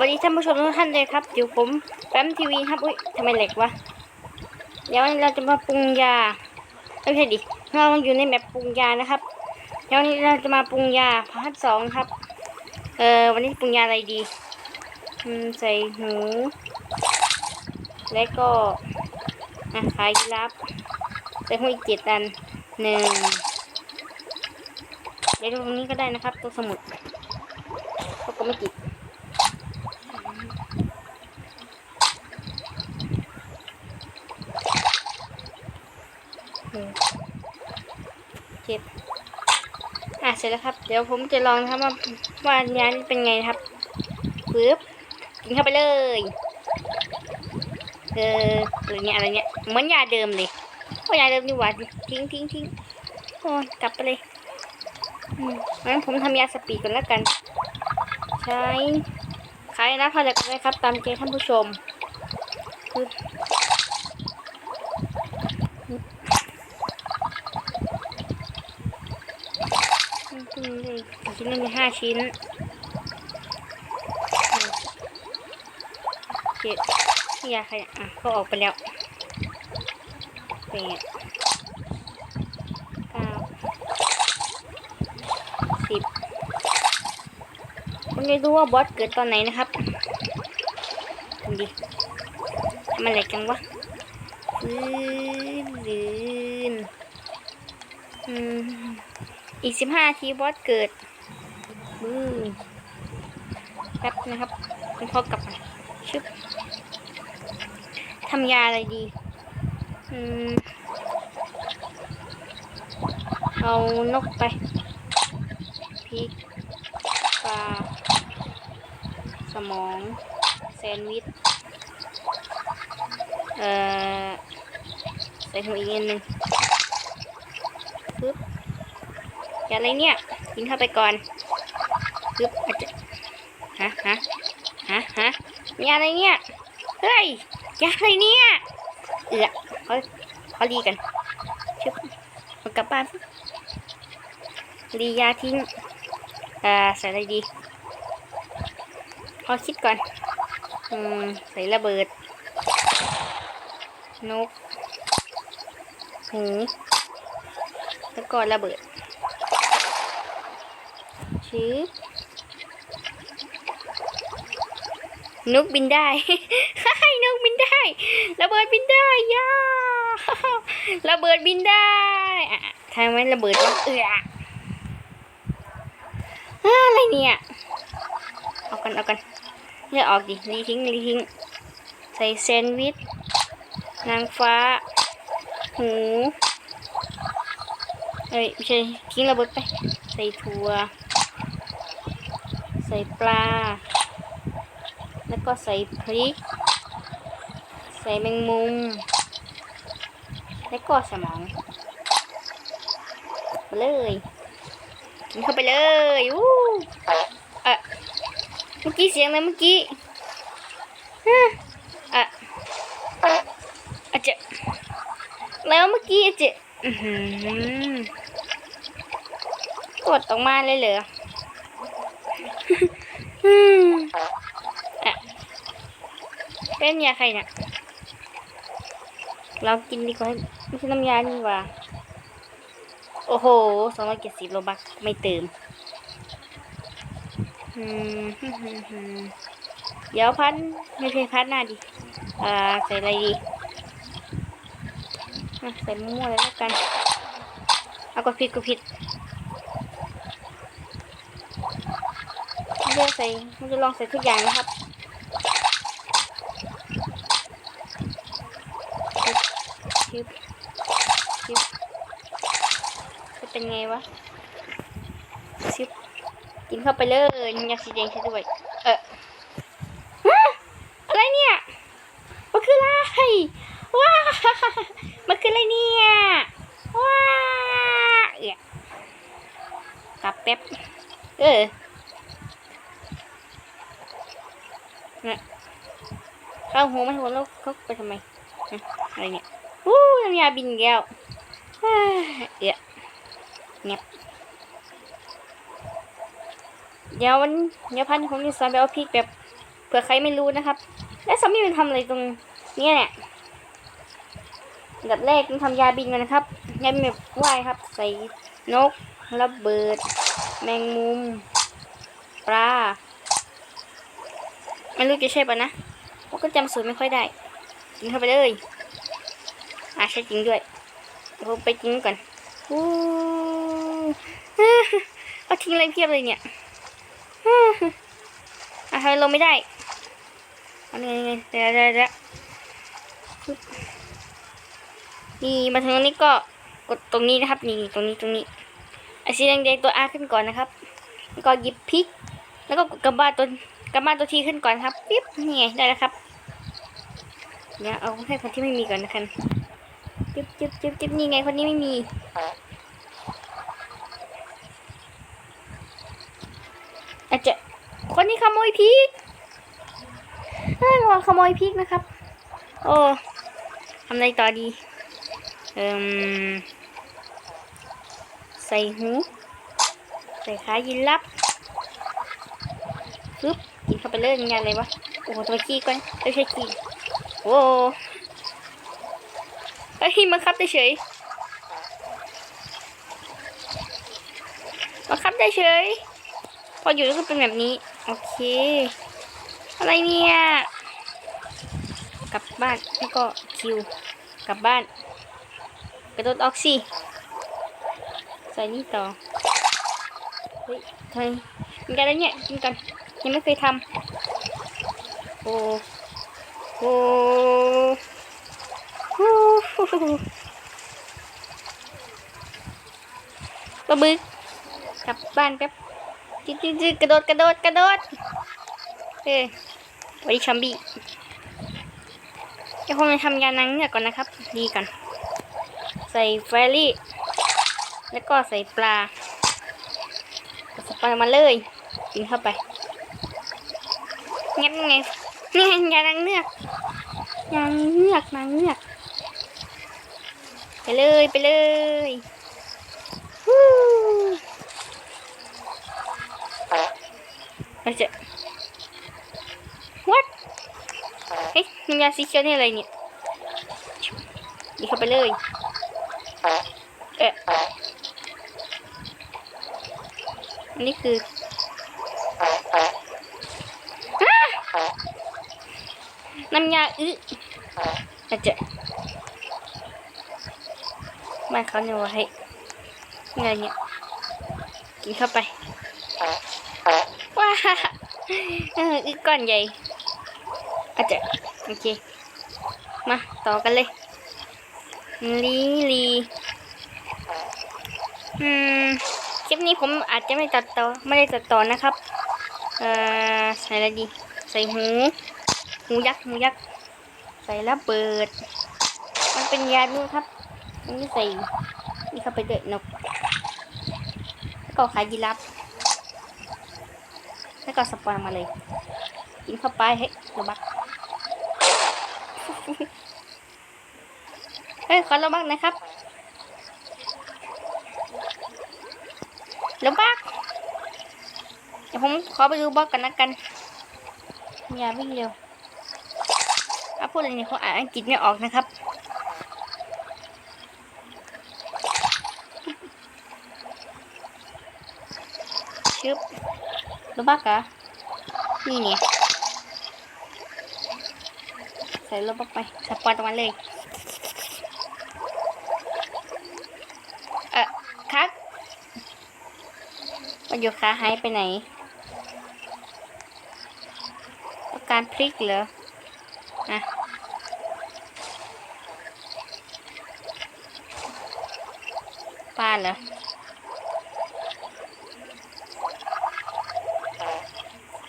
วัสดีท่านผู้ชมทุกท่านเลยครับอยู่ผมแฟมทีวีครับอุ้ยทำไมเหล็กวะเดี๋ยววันนี้เราจะมาปรุงยาไม่ใช่ดิเราอยู่ในแบบปรุงยานะครับเดี๋ยววันนี้เราจะมาปรุงยาพาร์ทสองครับ เออวันนี้ปรุงยาอะไรดีอืมใส่หูและก็อะขายรับใส่หูอีกเจ็ดอันหนึ่งเดี๋ยวตรงนี้ก็ได้นะครับตัวสมุดเขาก็ไม่ติด หนึ่งเจ็ด อะเสร็จแล้วครับ เดี๋ยวผมจะลองนะครับว่าว่ายานี่เป็นไงครับปึ๊บกินเข้าไปเลยเออหรือเนี่ยอะไรเนี่ยเหมือนยาเดิมเลยโอ้ยาเดิมนี่หว่าทิ้งทิ้งทิ้งโอ้กลับไปเลยงั้นผมทำยาสปีดก่อนแล้วกัน ใช้ขายนะพอจะกันเลยครับตามใจท่านผู้ชมปึ๊บ ชิ้นเลย ชิ้นนึงมีห้าชิ้นเจ็ดนี่ยาใครอะก็ออกไปแล้วแปดเก้าสิบคุณจะดูว่าบอสเกิดตอนไหนนะครับดูดิทำอะไรกันวะฟื้นยืนอืมอีกสิบห้าทีบอสเกิด แป๊บนะครับคุณพ่อกลับมาชึบทำยาอะไรดี อืม เอานกไปพริกปลาสมอง แซนด์วิช เอ่อ ใส่หัวอีกอันหนึ่งปึ๊บอย่าอะไรเนี่ยกินเข้าไปก่อน ปึ๊บอฮะฮะฮะฮะมีอะไรเนี่ย เฮ้ยยาอะไรเนี่ย เอือเขาเขาดีกันชึบเอากลับบ้านรียาทิ้งอ่าใส่อะไรดีพอคิดก่อน อืม ใส่ระเบิด นก หู แล้วก็ระเบิดชื้อ นกบินได้ให้นกบินได้ระเบิดบินได้ย่าระเบิดบินได้อะทำไมระเบิดเอืออะไรเนี่ยเอากันเอากันเลือกออกดิรีทิ้งรีทิ้งใส่แซนด์วิชนางฟ้า หูเอ้ยไม่ใช่ทิ้งระเบิดไป ใส่ถั่ว ใส่ปลา แล้วก็ใส่พริก ใส่แมงมุม แล้วก็สมองไปเลยกินเข้าไปเลยอู้เอะเมื่อกี้เสียงอะไรเมื่อกี้ฮะอะอะเจะแล้วเมื่อกี้อะเจะอือหือกดออกมาเลยเหรอ เป็นยาใครเนี่ยเรากินดีกว่าไม่ใช่น้ำยานี่ว่า โอ้โหสองร้อยเจ็ดสิบโลบักไม่เติมเดี๋ยวพันไม่ใช่พันหน้าดิอ่าใส่อะไรดีใส่มั่วเลยแล้วกัน เอาก็ผิดก็ผิดเลือกใส่มันจะลองใส่ทุกอย่างนะครับชิบชิบจะ เป็นไงวะชิบกินเข้าไปเลยมันอยากสีแดงใช่ด้วย เออะอะไรเนี่ยมันคืออะไรว้ามันคืออะไรเนี่ยว้าเอะกลับแป๊บเออเนี่ยเข้าหูไม่หัวแล้วเขาไปทำไมอะไรเนี่ยอู้น้ำยาบินแก้วเอ้ยเอะ เงียบเดี๋ยววันเดี๋ยวพันผมจะสอนไปเอาพริกแบบเผื่อใครไม่รู้นะครับ แล้วซอมบี้มันทำอะไรตรงเนี้ยเนี่ยอัดับแรกต้องทำยาบินกันนะครับยาบินแบบว่ายครับ ใส่นกระเบิด แมงมุม ปลาไม่รู้จะใช่ปะนะผมก็จำสูตรไม่ค่อยได้กินเข้าไปเลยอะใช่จริงด้วยเดี๋ยวผมไปกินก่อนอู้ เอาทิ้งอะไรเพียบเลยเนี่ยอะทำไมลงไม่ได้เอาไงไงเดี๋ยวเดี๋ยวนี่มาถึงตรงนี้ก็กดตรงนี้นะครับ นี่ตรงนี้ตรงนี้ไอ้สีแดงๆตัว R ขึ้นก่อนนะครับแล้วก็หยิบพริก แล้วก็กดกระบาตัวกระบาตัวทีขึ้นก่อนครับปิ๊บนี่ไงได้แล้วครับเดี๋ยเอาให้คนที่ไม่มีก่อนนะครับจิ๊บจิ๊บจิ๊บจิ๊บนี่ไงคนนี้ไม่มี อาจจะคนที่ขโมยพริกเอ้ยระวังขโมยพริกนะครับ โอ้ทำอะไรต่อดี เอ่มใส่หู ใส่ขายินลับปึ๊บกินเข้าไปเลยงานอะไรวะ โอ้โหตัวขี้ก่อนไม่ใช่ขี้โอ้เฮ้ยมาคับได้เฉยมาคับได้เฉย พออยู่แล้วก็เป็นแบบนี้ โอเค อะไรเนี่ย กลับบ้านแล้วก็คิว กลับบ้านกระโดดออกสิใส่นี่ต่อ เฮ้ยทำกินกันแล้วเนี่ยกินกัน ยังไม่เคยทำโอ้โอ้โอ้ปลาบึกกลับบ้านแป๊บ จิ๊ดจิ๊ดกระโดดกระโดดกระโดดเอ้ยวันนี้ชมบี้จะคงจะทำยานังเงือกก่อนนะครับ ดีก่อน ใส่เฟรรี่ แล้วก็ใส่ปลาใส่ปลามาเลยกินเข้าไปงั้นไงนี่ไงยานังเงือกยานังเงือกนางเงือกไปเลยไปเลยฮู้ เราจะ what เอ๊ะน้ำยาสีเขียวนี่อะไรเนี่ยดีเข้าไปเลย เอ๊ะอันนี้คืออ้าน้ำยาอึอาจจะบ้านเขาเนี่ยว่าให้ไงเนี่ยกินเข้าไปว้า เอออีกก้อนใหญ่อาจจะโอเค มาต่อกันเลย ลีลีอืมคลิปนี้ผมอาจจะไม่ตัดต่อไม่ได้ตัดต่อนะครับ เอ่อใส่อะไรดี ใส่หู หูยักษ์หูยักษ์ใส่ระเบิด มันเป็นยาด้วยครับอันนี้ใส่นี่เข้าไปเด็ดนกแล้วก็ขายยีรา ฟแล้วก็สปอยมาเลย กินเข้าไปเฮ้ยระบักเฮ้ยขอระบักนะครับระบักเดี๋ยวผมขอไปดูบล็อกกันนะกันอย่าวิ่งเร็วถ้าพูดอะไรเนี่ยเขาอ่านอังกฤษไม่ออกนะครับชึบ รบักเหรอนี่เนี่ยใส่รบักไปสปอยตมันเลยเออครับประโยคขาหายไปไหนองการพลิกเหรออะป้าเหรอ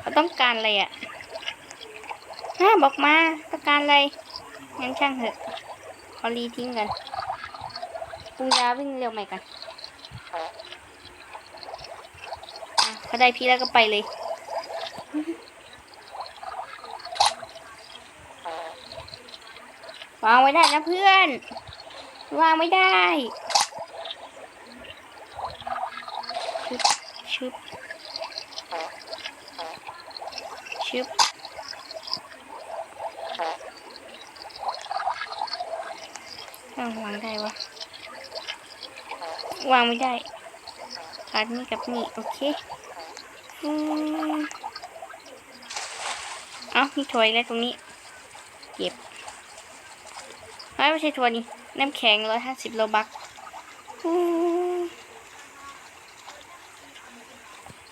เขา ต้องการอะไรอะฮ่าบอกมาต้องการอะไร งั้นช่างเถอะ ขอรีทิ้งกันปรุงยาวิ่งเร็วใหม่กันอะเขาได้พี่แล้วก็ไปเลย วางไว้ได้นะเพื่อน วางไม่ได้ชึบชึบ ชิปวางได้วะ วางไม่ได้คัดนี่กับนี่ โอเคเอาวมีถอยแล้วตรงนี้ เก็บ ไม่ใช่ถอยนี่น้ำแข็งร้อยห้าสิบโลบัก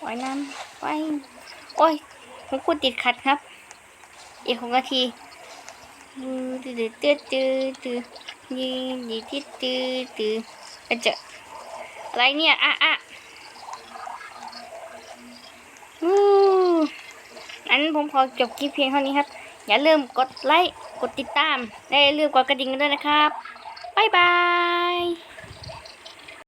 ไว้น้ำไว้ โอ้ย ผมกดติดขัดครับ อีกหกนาทีตื้อตื้อตื้อตื้อยืนยืนตื้อตื้อตื้ออาจจะอะไรเนี่ย อะอะอืออันผมขอจบคลิปเพียงเท่านี้ครับ อย่าลืมกดไลค์ กดติดตามและอย่าลืมกดกระดิ่งกันด้วยนะครับ บ๊ายบาย